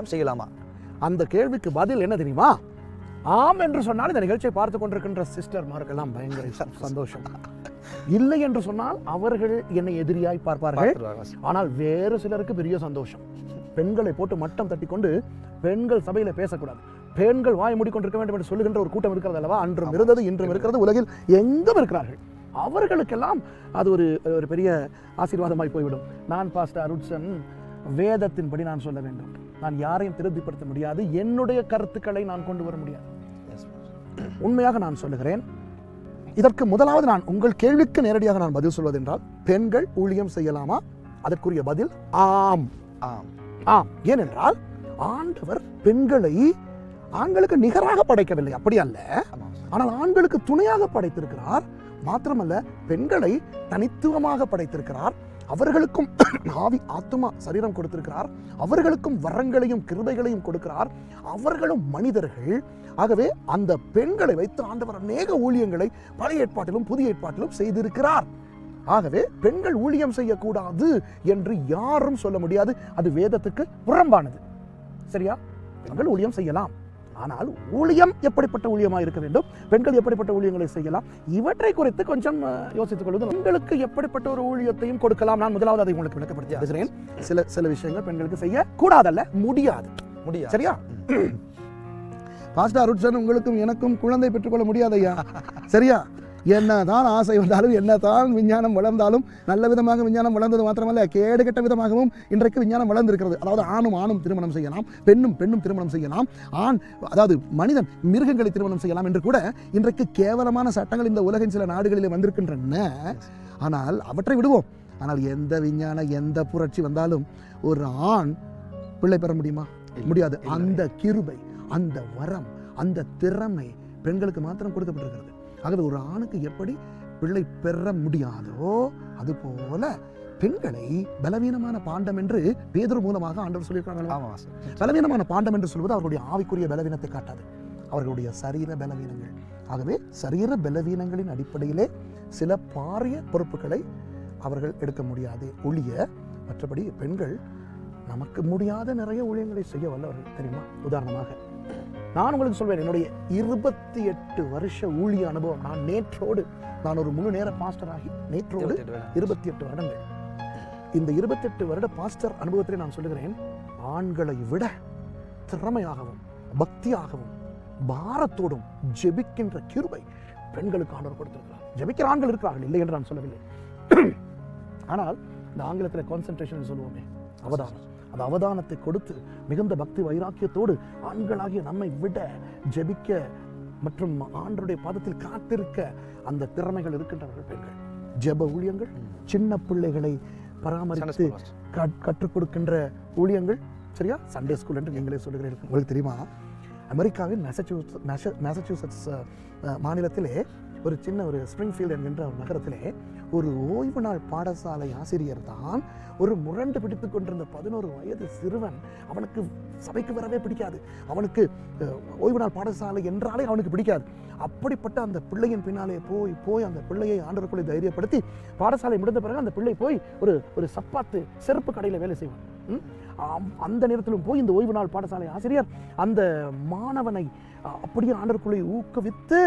ஊழியம் செய்யலாமா? அந்த கேள்விக்கு பதில் என்ன தெரியுமா? ஆம் என்று சொன்னால் இந்த நிகழ்ச்சியை பார்த்து கொண்டிருக்கின்ற சிஸ்டர்மாருக்கெல்லாம் பயங்கர சந்தோஷம். இல்லை என்று சொன்னால் அவர்கள் என்னை எதிரியாய் பார்ப்பார்கள். ஆனால் வேறு சிலருக்கு பெரிய சந்தோஷம். பெண்களை போட்டு மட்டம் தட்டி கொண்டு பெண்கள் சபையில பேசக்கூடாது. பெண்கள் வாய் மூடிக்கொண்டிருக்க வேண்டும் என்று சொல்லுகின்ற ஒரு கூட்டம் இருக்கிறது அல்லவா? அன்றும் இருந்தது இன்றும் இருக்கிறது உலகில் எங்கும் இருக்கிறார்கள். அவர்களுக்கெல்லாம் அது ஒரு ஒரு பெரிய ஆசீர்வாதமாய் போய்விடும். நான் பாஸ்டர் அருட்சன் வேதத்தின்படி நான் சொல்ல வேண்டும். நான் யாரையும் திருப்திப்படுத்த முடியாது. என்னுடைய கருத்துக்களை நான் கொண்டு வர முடியாது. உண்மையாக நான் சொல்லுகிறேன். இதற்கு முதலாவது நான் உங்கள் கேள்விக்கு நேரடியாக நான் பதில் சொல்வதென்றால் பெண்கள் ஊழியம் செய்யலாமா? அதற்குரிய பதில் ஆம். ஆம். ஆம். ஏனென்றால் ஆண்டவர் பெண்களை ஆண்களுக்கு நிகராக படைக்கவில்லை. அப்படி அல்ல. ஆனால் ஆண்களுக்கு துணையாக படைத்திருக்கிறார். மாத்திரமல்ல பெண்களை தனித்துவமாக படைத்திருக்கிறார். அவர்களுக்கும் ஆவி ஆத்துமா சரீரம் கொடுத்திருக்கிறார். அவர்களுக்கும் வரங்களையும் கிருபைகளையும் கொடுக்கிறார். அவர்களும் மனிதர்கள். ஆகவே அந்த பெண்களை வைத்து ஆண்டவர் அநேக ஊழியங்களை பழைய ஏற்பாட்டிலும் புதிய ஏற்பாட்டிலும் செய்திருக்கிறார். ஆகவே பெண்கள் ஊழியம் செய்யக்கூடாது என்று யாரும் சொல்ல முடியாது. அது வேதத்துக்கு புறம்பானது. சரியா? பெண்கள் ஊழியம் செய்யலாம். ஆனால் ஊழியம் எப்படிப்பட்ட ஊழியமாக இருக்க வேண்டும்? பெண்கள் எப்படிப்பட்ட ஊழியங்களை செய்யலாம்? இவற்றை குறித்து கொஞ்சம் யோசித்துக் கொள்வது பெண்களுக்கு எப்படிப்பட்ட ஒரு ஊழியத்தையும் கொடுக்கலாம். நான் முதலாவது அதை உங்களுக்கு விளக்கப்படுத்தி பேசுகிறேன். சில சில விஷயங்கள் பெண்களுக்கு செய்ய கூடாதல்ல முடியாது. முடியாது. சரியா? பாஸ்டர் அருட்சன் உங்களுக்கும் எனக்கும் குழந்தை பெற்றுக்கொள்ள முடியாது ஐயா சரியா என்னதான் ஆசை வந்தாலும் என்னதான் விஞ்ஞானம் வளர்ந்தாலும் நல்ல விதமாக விஞ்ஞானம் வளர்ந்தது மாத்திரமல்ல கேடு கெட்ட விதமாகவும் இன்றைக்கு விஞ்ஞானம் வளர்ந்திருக்கிறது. அதாவது ஆணும் ஆணும் திருமணம் செய்யலாம் பெண்ணும் பெண்ணும் திருமணம் செய்யலாம் ஆண் அதாவது மனிதன் மிருகங்களை திருமணம் செய்யலாம் என்று கூட இன்றைக்கு கேவலமான சட்டங்கள் இந்த உலகின் சில நாடுகளிலே வந்திருக்கின்றன. ஆனால் அவற்றை விடுவோம். ஆனால் எந்த விஞ்ஞான எந்த புரட்சி வந்தாலும் ஒரு ஆண் பிள்ளை பெற முடியுமா? முடியாது. அந்த கிருபை அந்த வரம் அந்த திறமை பெண்களுக்கு மாத்திரம் கொடுக்கப்பட்டிருக்கிறது. ஆகவே ஒரு ஆணுக்கு எப்படி பிள்ளை பெற முடியாதோ அதுபோல பெண்களை பலவீனமான பாண்டம் என்று பேதர் மூலமாக ஆண்டவர் சார். பலவீனமான பாண்டம் என்று சொல்வது அவர்களுடைய ஆவிக்குரிய பலவீனத்தை காட்டாது. அவர்களுடைய சரீர பலவீனங்கள். ஆகவே சரீர பலவீனங்களின் அடிப்படையிலே சில பாரிய பொறுப்புகளை அவர்கள் எடுக்க முடியாது. ஒழிய மற்றபடி பெண்கள் நமக்கு முடியாத நிறைய ஊழியங்களை செய்ய வல்லவர்கள் தெரியுமா? உதாரணமாக நான் உங்களுக்கு சொல்வேன் என்னுடைய இருபத்தி எட்டு வருஷ ஊழிய அனுபவம். நான் நேற்றோடு நான் ஒரு முழு நேர பாஸ்டர் ஆகி நேற்றோடு. இருபத்தி எட்டு வருடங்கள். இந்த இருபத்தெட்டு வருட பாஸ்டர் அனுபவத்திலே நான் சொல்லுகிறேன் ஆண்களை விட திறமையாகவும் பக்தியாகவும் பாரத்தோடும் ஜெபிக்கின்ற கிருபை பெண்களுக்கு ஆண்டவர் கொடுத்திருக்கிறார். ஜெபிக்கிற ஆண்கள் இருக்கிறார்கள் இல்லை என்று நான் சொல்லவில்லை. ஆனால் இந்த ஆங்கிலத்தில் கான்சென்ட்ரேஷன் சொல்லுவோமே அவதானம். அந்த அவதானத்தை கொடுத்து மிகுந்த பக்தி வைராக்கியத்தோடு ஆண்களாகிய நம்மை விட ஜெபிக்க மற்றும் ஆண்டருடைய பாதத்தில் காத்திருக்க அந்த திறமைகள் இருக்கின்றவர்கள் பெண்கள். ஜெப ஊழியங்கள் சின்ன பிள்ளைகளை பராமரித்து கற்றுக் கொடுக்கின்ற ஊழியங்கள் சரியா? சண்டே ஸ்கூல் என்று நீங்களே சொல்லுகிறீர்கள் உங்களுக்கு தெரியுமா? அமெரிக்காவின் மேசச்சூசெட்ஸ் அஹ், மாநிலத்திலே ஒரு சின்ன ஒரு ஸ்ப்ரிங்ஃபீல்ட் என்கின்ற ஒரு நகரத்திலே ஒரு ஓய்வு நாள் பாடசாலை ஆசிரியர் தான் ஒரு முரண்டு பிடித்து கொண்டிருந்த பதினோரு வயது சிறுவன் அவனுக்கு சபைக்கு வரவே பிடிக்காது. அவனுக்கு ஓய்வு நாள் பாடசாலை என்றாலே அவனுக்கு பிடிக்காது. அப்படிப்பட்ட அந்த பிள்ளையின் பின்னாலே போய் போய் அந்த பிள்ளையை ஆண்டவருக்குள்ளே தைரியப்படுத்தி பாடசாலை முடிந்த பிறகு அந்த பிள்ளை போய் ஒரு ஒரு சப்பாத்து செருப்பு கடையில் வேலை செய்வான். அந்த நேரத்திலும் போய் இந்த ஓய்வு நாள் பாடசாலை ஆசிரியர் அந்த மாணவனை அப்படியே ஆண்டவருக்குள்ளே ஊக்குவித்து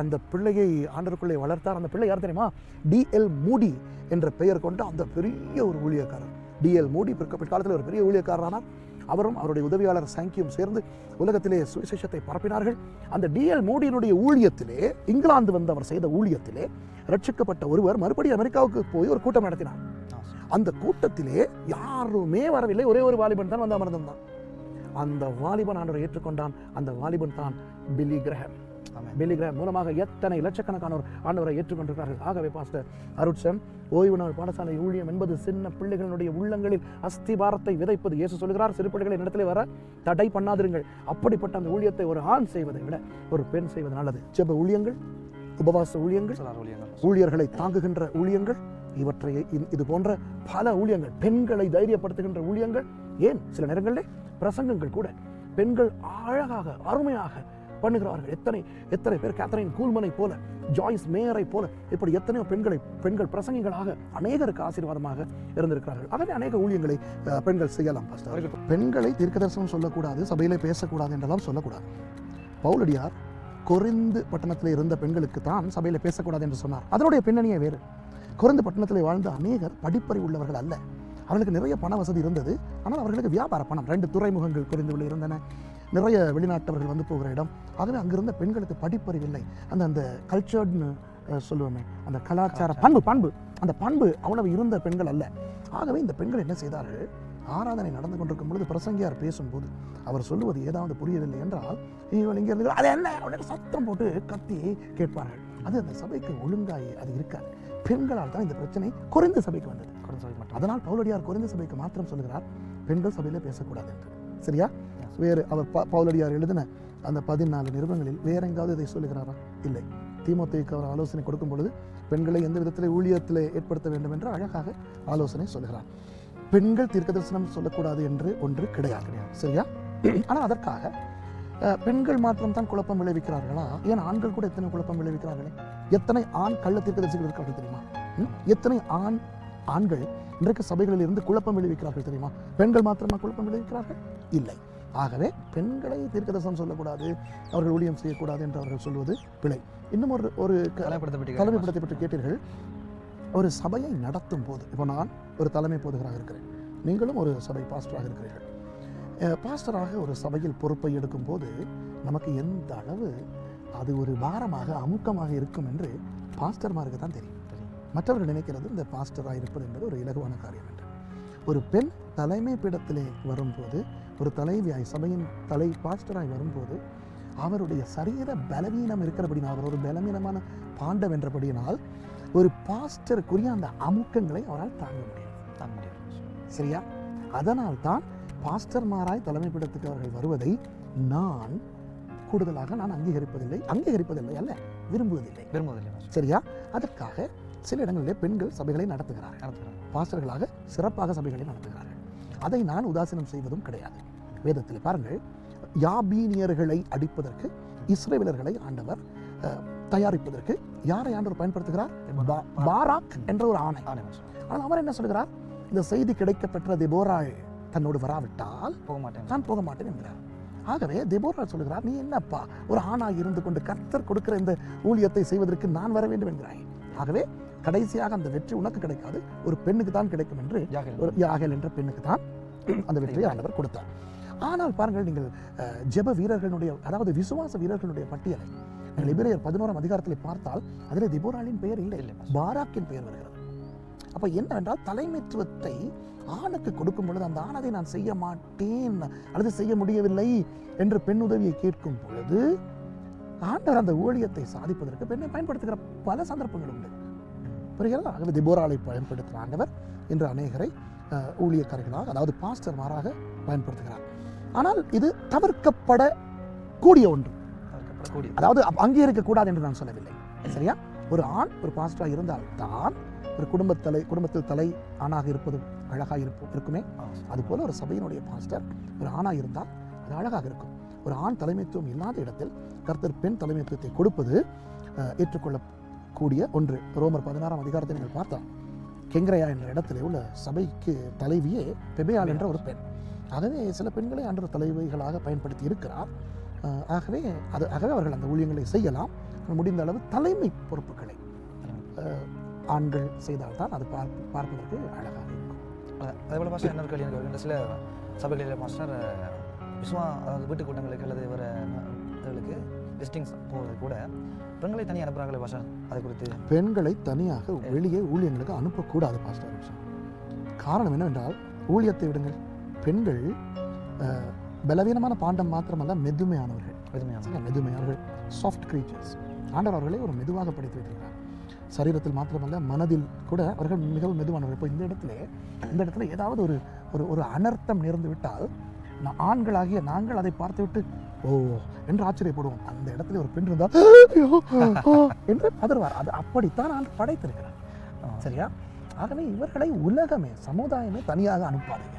அந்த பிள்ளையை ஆண்டருக்குள்ளே வளர்த்தார். அந்த பிள்ளை யார் தெரியுமா? டிஎல் மூடி என்ற பெயர் கொண்ட அந்த பெரிய ஒரு ஊழியக்காரர். டிஎல் மூடி பிற்காலத்தில் ஒரு பெரிய ஊழியக்காரரானார். அவரும் அவருடைய உதவியாளர் சாங்கியும் சேர்ந்து உலகத்திலே சுவிசேஷத்தை பரப்பினார்கள். அந்த டிஎல் மூடியினுடைய ஊழியத்திலே இங்கிலாந்து வந்து அவர் செய்த ஊழியத்திலே ரட்சிக்கப்பட்ட ஒருவர் மறுபடியும் அமெரிக்காவுக்கு போய் ஒரு கூட்டம் நடத்தினார். அந்த கூட்டத்திலே யாருமே வரவில்லை. ஒரே ஒரு வாலிபன் தான் வந்து அமர்ந்திருந்தான். அந்த வாலிபன் ஆண்டவரை ஏற்றுக்கொண்டான். அந்த வாலிபன் தான் பில்லி கிரஹம் ஆமென். பில்லி கிரஹம் மூலமாக எத்தனை லட்சக்கணக்கானோர் ஆண்டவரை ஏற்றுக்கொண்டிருக்கிறார்கள்? ஆகவே பாஸ்டர் அருட்சன் ஓய்வு நாள் பாடசாலை ஊழியம் என்பது சின்ன பிள்ளைகளுடைய உள்ளங்களில் அஸ்திபாரத்தை விதைப்பது. இயேசு சொல்கிறார் சிறு பிள்ளைகளின் இடத்திலே வர தடை பண்ணாதிருங்கள். அப்படிப்பட்ட அந்த ஊழியத்தை ஒரு ஆண் செய்வதை விட ஒரு பெண் செய்வது நல்லது. ஜெப ஊழியங்கள் உபவாச ஊழியங்கள். ஊழியர்களை தாங்குகின்ற ஊழியங்கள் இவற்றை இது போன்ற பல ஊழியங்கள் பெண்களை தைரியப்படுத்துகின்ற ஊழியங்கள் ஏன்? சில நேரங்களில் பிரசங்கங்கள் கூட பெண்கள் அழகாக அருமையாக பண்ணுகிறார்கள் எத்தனை எத்தனை பேர் கேத்தரின் கூல்மனை போல ஜாய்ஸ் மேயரை போல இப்படி எத்தனையோ பெண்களை பெண்கள் பிரசங்கிகளாக அநேகருக்கு ஆசீர்வாதமாக இருந்திருக்கிறார்கள். ஆகவே அநேக ஊழியங்களை பெண்கள் செய்யலாம் பெண்களை தீர்க்கதரிசனம் சொல்லக்கூடாது சபையிலே பேசக்கூடாது என்றெல்லாம் சொல்லக்கூடாது. பவுலடியார் கொரிந்து பட்டணத்தில் இருந்த பெண்களுக்கு தான் சபையில் பேசக்கூடாது என்று சொன்னார். அதனுடைய பின்னணியே வேறு. குறைந்த பட்டணத்தில் வாழ்ந்த அநேகர் படிப்பறிவு உள்ளவர்கள் அல்ல. அவர்களுக்கு நிறைய பண வசதி இருந்தது. ஆனால் அவர்களுக்கு வியாபார பணம் ரெண்டு துறைமுகங்கள் கொரிந்துள்ள இருந்தன. நிறைய வெளிநாட்டவர்கள் வந்து போகிற இடம். ஆகவே அங்கிருந்த பெண்களுக்கு படிப்பறிவு இல்லை. அந்த அந்த கல்ச்சர்ட்னு சொல்லுவோமே அந்த கலாச்சார பண்பு பண்பு. அந்த பண்பு அவ்வளவு இருந்த பெண்கள் அல்ல. ஆகவே இந்த பெண்கள் என்ன செய்தார்கள்? ஆராதனை நடந்து கொண்டிருக்கும் பொழுது பிரசங்கியார் பேசும்போது அவர் சொல்லுவது ஏதாவது புரியவில்லை என்றால் இவன் இங்கே இருந்து அது என்ன? அப்படின்னு சத்தம் போட்டு கத்தி கேட்பார்கள். அது அந்த சபைக்கு ஒழுங்காய் அது இருக்காது. பெண்களால் தான் இந்த பிரச்சனை குறைந்த சபைக்கு வந்தது. குறைந்த சபை மட்டும். அதனால் பவுலடியார் குறைந்த சபைக்கு மாத்திரம் சொல்லுகிறார் பெண்கள் சபையில பேசக்கூடாது என்று. சரியா? வேறு அவர் ப- பவுலடியார் எழுதின அந்த பதினாலு நிறுவனங்களில் வேற எங்காவது இதை சொல்லுகிறாரா? இல்லை. தீமோத்தேயுக்கு அவர் ஆலோசனை கொடுக்கும் பொழுது பெண்களை எந்த விதத்தில் ஊழியத்தில் ஏற்படுத்த வேண்டும் என்று அழகாக ஆலோசனை சொல்லுகிறார். பெண்கள் தீர்க்கதரிசனம் சொல்லக்கூடாது என்று ஒன்று கிடையாது. கிடையாது. சரியா? ஆனால் அதற்காக பெண்கள் மாத்திரம் தான் குழப்பம் விளைவிக்கிறார்களா? ஏன் ஆண்கள் கூட எத்தனை குழப்பம் விளைவிக்கிறார்களே? எத்தனை ஆண் கள்ள தீர்க்கதரிசிகள் இருக்கார்கள் தெரியுமா? ம்? எத்தனை ஆண் ஆண்கள் இன்றைக்கு சபைகளில் இருந்து குழப்பம் விளைவிக்கிறார்கள் தெரியுமா? பெண்கள் மாத்திரமா குழப்பம் விளைவிக்கிறார்கள்? இல்லை. ஆகவே பெண்களை தீர்க்கதரிசனம் சொல்லக்கூடாது அவர்கள் ஊழியம் செய்யக்கூடாது என்று அவர்கள் சொல்வது பிழை. இன்னும் ஒரு ஒரு க- தலைப்படுத்தப்பட்டு தலைமைப்படுத்தி பற்றி கேட்டீர்கள் ஒரு சபையை நடத்தும் போது இப்போ நான் ஒரு தலைமை போதுகராக இருக்கிறேன். நீங்களும் ஒரு சபை பாஸ்டராக இருக்கிறீர்கள். பாஸ்டராக ஒரு சபையில் பொறுப்பை எடுக்கும் போது நமக்கு எந்த அளவு அது ஒரு பாரமாக அமுக்கமாக இருக்கும் என்று பாஸ்டர்மாருக்கு தான் தெரியும். தெரியும். மற்றவர்கள் நினைக்கிறது இந்த பாஸ்டராக இருப்பது என்பது ஒரு இலகுவான காரியம். ஒரு பெண் தலைமை பீடத்திலே வரும்போது ஒரு தலைவியாய் சபையின் தலை பாஸ்டராய் வரும்போது அவருடைய சரீர பலவீனம் இருக்கிறபடினால் அவர் ஒரு பலவீனமான பாண்டம் என்றபடியினால் ஒரு பாஸ்டருக்குரிய அந்த அமுக்கங்களை அவரால் தாங்க முடியும் தாங்க முடியாது சரியா? அதனால் தான் பாஸ்டர்மாராய் தலைமை பீடத்துக்கு அவர்கள் வருவதை நான் கூடுதலாக நான் அங்கீகரிப்பதில்லை அங்கீகரிப்பதில்லை அல்ல விரும்புவதில்லை. விரும்புவதில்லை. சரியா? அதற்காக சில இடங்களிலே பெண்கள் சபைகளை நடத்துகிறார்கள் நடத்துகிறோம் பாஸ்டர்களாக சிறப்பாக சபைகளை நடத்துகிறார்கள். அதை நான் உதாசீனம் செய்வதும் கிடையாது. வேதத்தில் பாருங்கள் யாபீனியர்களை அடிப்பதற்கு இஸ்ரேலர்களை ஆண்டவர் தயாரிப்பதற்கு யாரை ஆண்டவர் பயன்படுத்துகிறார்? பாராக் என்ற ஒரு ஆணை. ஆனால் அவர் என்ன சொல்கிறார்? இந்த செய்தி கிடைக்கப்பெற்ற தெபோராள் தன்னோடு வராவிட்டால் போக மாட்டேன் நான் போக மாட்டேன் என்கிறார். ஆகவே தெபோராள் சொல்கிறார் நீ என்னப்பா ஒரு ஆணாக இருந்து கொண்டு கர்த்தர் கொடுக்கிற இந்த ஊழியத்தை செய்வதற்கு நான் வர வேண்டும் என்கிறாய். ஆகவே கடைசியாக அந்த வெற்றி உனக்கு கிடைக்காது ஒரு பெண்ணுக்கு தான் கிடைக்கும் என்று ஒரு யாகல் என்ற பெண்ணுக்கு தான் அந்த வெற்றியை ஆண்டவர் கொடுத்தார். ஆனால் பாருங்கள் நீங்கள் ஜெப வீரர்களுடைய அதாவது விசுவாச வீரர்களுடைய பட்டியலை நீங்கள் எபிரேயர் பதினோராம் அதிகாரத்தில் பார்த்தால் அதில் திபோராளின் பெயர் இல்லை இல்லை. பாராக்கின் பெயர் வருகிறது. அப்ப என்னவென்றால் தலைமைத்துவத்தை ஆணுக்கு கொடுக்கும் பொழுது அந்த ஆணதை நான் செய்ய மாட்டேன் அல்லது செய்ய முடியவில்லை என்று பெண் உதவியை கேட்கும் பொழுது ஆண்டவர் அந்த ஊழியத்தை சாதிப்பதற்கு பெண்ணை பயன்படுத்துகிற பல சந்தர்ப்பங்கள் உண்டு. புரிகிறதா? ஆகவே திபோராளை பயன்படுத்துகிற ஆண்டவர் இன்று அநேகரை ஊழியக்காரர்களாக அதாவது பாஸ்டர் மாறாக பயன்படுத்துகிறார். ஆனால் இது தவிர்க்கப்பட கூடிய ஒன்று அதாவது அப்- அங்கீகரிக்க கூடாது என்று நான் சொல்லவில்லை. சரியா? ஒரு ஆண் ஒரு பாஸ்டராக இருந்தால் தான் ஒரு குடும்பத் தலை குடும்பத்தில் தலை ஆணாக இருப்பது அழகாக இருப்போம் இருக்குமே. அதுபோல ஒரு சபையினுடைய பாஸ்டர் ஒரு ஆணாக இருந்தால் அது அழகாக இருக்கும். ஒரு ஆண் தலைமைத்துவம் இல்லாத இடத்தில் கர்த்தர் பெண் தலைமைத்துவத்தை கொடுப்பது ஏற்றுக்கொள்ளக்கூடிய ஒன்று. ரோமர் பதினாறாம் அதிகாரத்தை நீங்கள் பார்த்தா கெங்கரையா என்ற இடத்திலே உள்ள சபைக்கு தலைவியே பெபேயாள் என்ற ஒரு பெண். ஆகவே சில பெண்களை அன்று தலைவிகளாக பயன்படுத்தி இருக்கிறார். ஆகவே அது ஆகவே அவர்கள் அந்த ஊழியங்களை செய்யலாம். முடிந்த அளவு தலைமை பொறுப்புகளை ஆண்கள் செய்தால்தான் அது பார்ப்பு பார்ப்பதற்கு அழகாக இருக்கும். அதே போல மாஸ்டர் என்ன கேள்வி எனக்கு சில சபைகளில் மாஸ்டர் விஸ்வா அதாவது வீட்டு கூட்டங்களுக்கு அல்லது வர இதுகளுக்கு விசிட்டிங்ஸ் போவது கூட பெண்களை தனியாக அனுப்புகிறாங்களே பாஸ்டர் அது குறித்து. பெண்களை தனியாக வெளியே ஊழியங்களுக்கு அனுப்பக்கூடாது பாஸ்டர் காரணம் என்னவென்றால் ஊழியத்தை விடுங்கள். பெண்கள் பலவீனமான பாண்டம் மாத்திரமல்ல மெதுமையானவர்கள். சரியா? மெதுமையானவர்கள். Soft creatures. ஆண்டவர் அவர்களை ஒரு மெதுவாக படைத்து வைத்திருக்கிறார். சரீரத்தில் மாத்திரமல்ல மனதில் கூட அவர்கள் மிகவும் மெதுவானவர்கள். இப்போ இந்த இடத்துல இந்த இடத்துல ஏதாவது ஒரு ஒரு ஒரு அனர்த்தம் நேர்ந்து விட்டால் நான் ஆண்களாகிய நாங்கள் அதை பார்த்துவிட்டு ஓ என்று ஆச்சரியப்படுவோம். அந்த இடத்துல ஒரு பெண் இருந்தால் என்று பதறுவார் அது அப்படித்தான் நான் படைத்திருக்கிறார். சரியா? ஆகவே இவர்களை உலகமே சமுதாயமே தனியாக அனுப்பாதீங்க.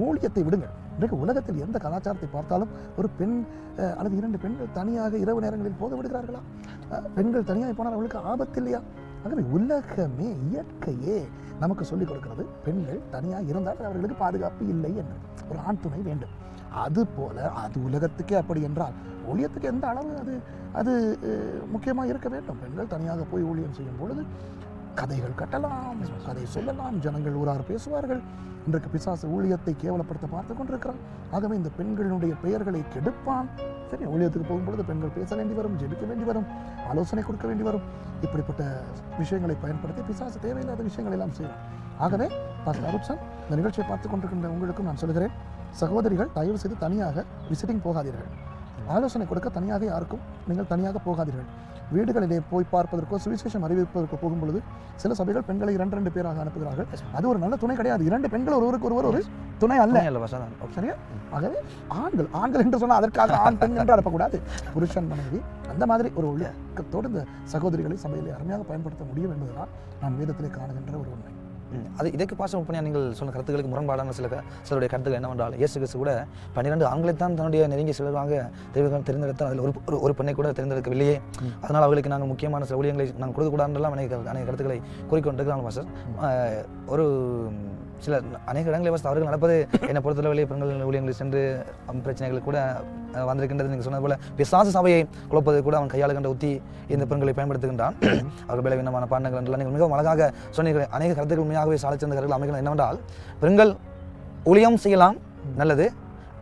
ஊழியத்தை விடுங்கள். இன்றைக்கு உலகத்தில் எந்த கலாச்சாரத்தை பார்த்தாலும் ஒரு பெண் அஹ், அல்லது இரண்டு பெண்கள் தனியாக இரவு நேரங்களில் போது விடுகிறார்களா? பெண்கள் தனியாக போனால் அவளுக்கு ஆபத்து இல்லையா? ஆகவே உலகமே இயற்கையே நமக்கு சொல்லிக் கொடுக்கிறது. பெண்கள் தனியாக இருந்தால் அவர்களுக்கு பாதுகாப்பு இல்லை என்று. ஒரு ஆண் துணை வேண்டும். அது போல அது உலகத்துக்கே அப்படி என்றால் ஊழியத்துக்கு எந்த அளவு அது அது முக்கியமாக இருக்க வேண்டும்? பெண்கள் தனியாக போய் ஊழியம் செய்யும் பொழுது கதைகள் கட்டலாம் கதை சொல்லலாம் ஜனங்கள் ஊரார் பேசுவார்கள். இன்றைக்கு பிசாசு ஊழியத்தை கேவலப்படுத்த பார்த்து கொண்டிருக்கிறான். ஆகவே இந்த பெண்களுடைய பெயர்களை கெடுப்பான். சரி ஊழியத்துக்கு போகும்பொழுது பெண்கள் பேச வேண்டி வரும் ஜெபிக்க வேண்டி வரும் ஆலோசனை கொடுக்க வேண்டி வரும். இப்படிப்பட்ட விஷயங்களை பயன்படுத்தி பிசாசு தேவையில்லாத விஷயங்கள் எல்லாம் செய்யும் ஆகவே பாஸ்டர் அருட்சன் இந்த நிகழ்ச்சியை பார்த்து கொண்டிருக்கின்ற உங்களுக்கும் நான் சொல்கிறேன் சகோதரிகள் தயவு செய்து தனியாக விசிட்டிங் போகாதீர்கள். ஆலோசனை கொடுக்க தனியாக யாருக்கும் நீங்கள் தனியாக போகாதீர்கள். வீடுகளிலே போய் பார்ப்பதற்கோ சுவிசேஷம் அறிவிப்பதற்கோ போகும்பொழுது சில சபைகள் பெண்களை இரண்டு ரெண்டு பேராக அனுப்புகிறார்கள். அது ஒரு நல்ல துணை கிடையாது. இரண்டு பெண்கள் ஒருவருக்கு ஒருவர் ஒரு துணை அல்ல. பாஸ்டர் ஓகே சரியா? ஆகவே ஆண்கள் ஆண்கள் என்று சொன்னால் அதற்காக ஆண் பெண் என்று அனுப்பக்கூடாது. புருஷன் மனைவி அந்த மாதிரி ஒரு ஒழுக்கத்தோடு இந்த சகோதரிகளை சபையிலே அருமையாக பயன்படுத்த முடியும் என்பதுதான் நான் வேதத்திலே காணுகின்ற ஒரு உண்மை. அது இதுக்கு பாசம் உண்மையாக நீங்கள் சொன்ன கருத்துக்களுக்கு முரண்பாடான சில சிலருடைய கருத்துக்கள் என்னவென்றால் இயேசு கிறிஸ்து கூட பன்னிரெண்டு ஆண்களைத்தான் தன்னுடைய நெருங்கிய சிலராக தெய்வம் தேர்ந்தெடுத்தார். அதில் ஒரு ஒரு- பெண்ணை கூட தேர்ந்தெடுக்கவில்லையே. அதனால் அவர்களுக்கு நாங்கள் முக்கியமான சில ஊழியங்களை நாங்கள் கொடுக்கக்கூடாதுலாம் கரு- அநேக கருத்துக்களை கூறிக்கொண்டிருக்கிறாங்க ஆஹ், ஒரு சில அநேக இடங்களில் பாஸ்டர் அவர்கள் நடப்பது என்னை பொறுத்தளவிலே பெண்கள் ஊழியங்களில் சென்று பிரச்சனைகள் கூட வந்திருக்கின்றது. நீங்கள் சொன்னது போல பிசாசு சபையை குழப்பது கூட அவன் கையாளுகின்ற உத்தி இந்த பெண்களை பயன்படுத்துகின்றான். அவர்கள் பலவீனமான பாண்டங்கள் என்றெல்லாம் நீங்கள் மிகவும் அழகாக சொன்னீர்கள். அநேக கருத்துக்கள் உண்மையாகவே சாலைச்சிறந்த கருத்துக்கள் அமைகள் என்னவென்றால் பெண்கள் ஊழியம் செய்யலாம் நல்லது.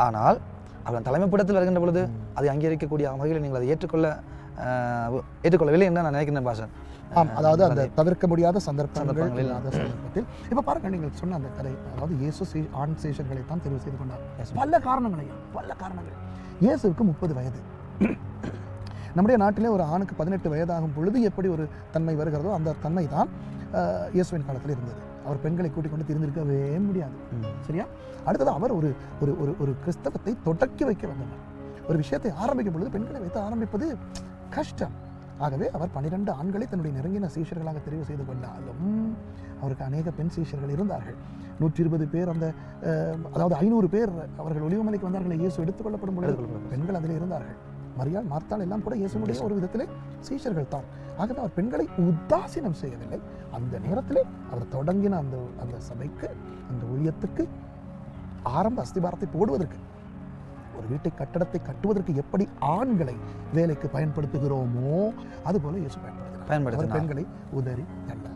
ஆனால் அவர்கள் தலைமைப்படத்தில் வருகின்ற பொழுது அதை அங்கீகரிக்கக்கூடிய வகையில் நீங்கள் அதை ஏற்றுக்கொள்ள ஏற்றுக்கொள்ளவில்லை என்று நான் நினைக்கிறேன் பாசன் ஆம் அதாவது அந்த தவிர்க்க முடியாத சந்தர்ப்பங்கள். இல்லாத சந்தர்ப்பத்தில். இப்போ பாருங்க நீங்கள் சொன்ன அந்த கதை. அதாவது இயேசு சீ- ஆண் சேஷர்களை தான் தெரிவு செய்து கொண்டார். பல காரணங்களை பல காரணங்கள். இயேசுவுக்கு முப்பது வயது. நம்முடைய நாட்டிலே ஒரு ஆணுக்கு பதினெட்டு வயதாகும் பொழுது எப்படி ஒரு தன்மை வருகிறதோ அந்த தன்மை தான் இயேசுவின் காலத்தில் இருந்தது. அவர் பெண்களை கூட்டிக் கொண்டு திரிந்திருக்கவே முடியாது. சரியா? அடுத்தது அவர் ஒரு ஒரு ஒரு ஒரு கிறிஸ்தவத்தை தொடக்கி வைக்க வந்தவர். ஒரு விஷயத்தை ஆரம்பிக்கும் பொழுது பெண்களை வைத்து ஆரம்பிப்பது கஷ்டம். ஆகவே அவர் பன்னிரண்டு ஆண்களை தன்னுடைய நெருங்கின சீஷர்களாக தெரிவு செய்து கொண்டாலும் அவருக்கு அநேக பெண் சீஷர்கள் இருந்தார்கள். நூற்றி இருபது பேர் அந்த அதாவது ஐநூறு பேர் அவர்கள் ஒளிவுமலைக்கு வந்தார்கள். இயேசு எடுத்துக்கொள்ளப்படும் பொழுது. பெண்கள் அதில் இருந்தார்கள். மரியாள் மார்த்தாள் எல்லாம் கூட இயேசுனுடைய ஒரு விதத்திலே சீஷர்கள் தான். ஆகவே அவர் பெண்களை உத்தாசீனம் செய்யவில்லை. அந்த நேரத்திலே அவர் தொடங்கின அந்த அந்த சபைக்கு அந்த ஊழியத்துக்கு ஆரம்ப அஸ்திபாரத்தை போடுவதற்கு ஒரு வீட்டை கட்டடத்தை கட்டுவதற்கு எப்படி ஆண்களை வேலைக்கு பயன்படுத்துகிறோமோ அதுபோல இயேசு பயன்படுத்தினார். பெண்களை உதறி தள்ள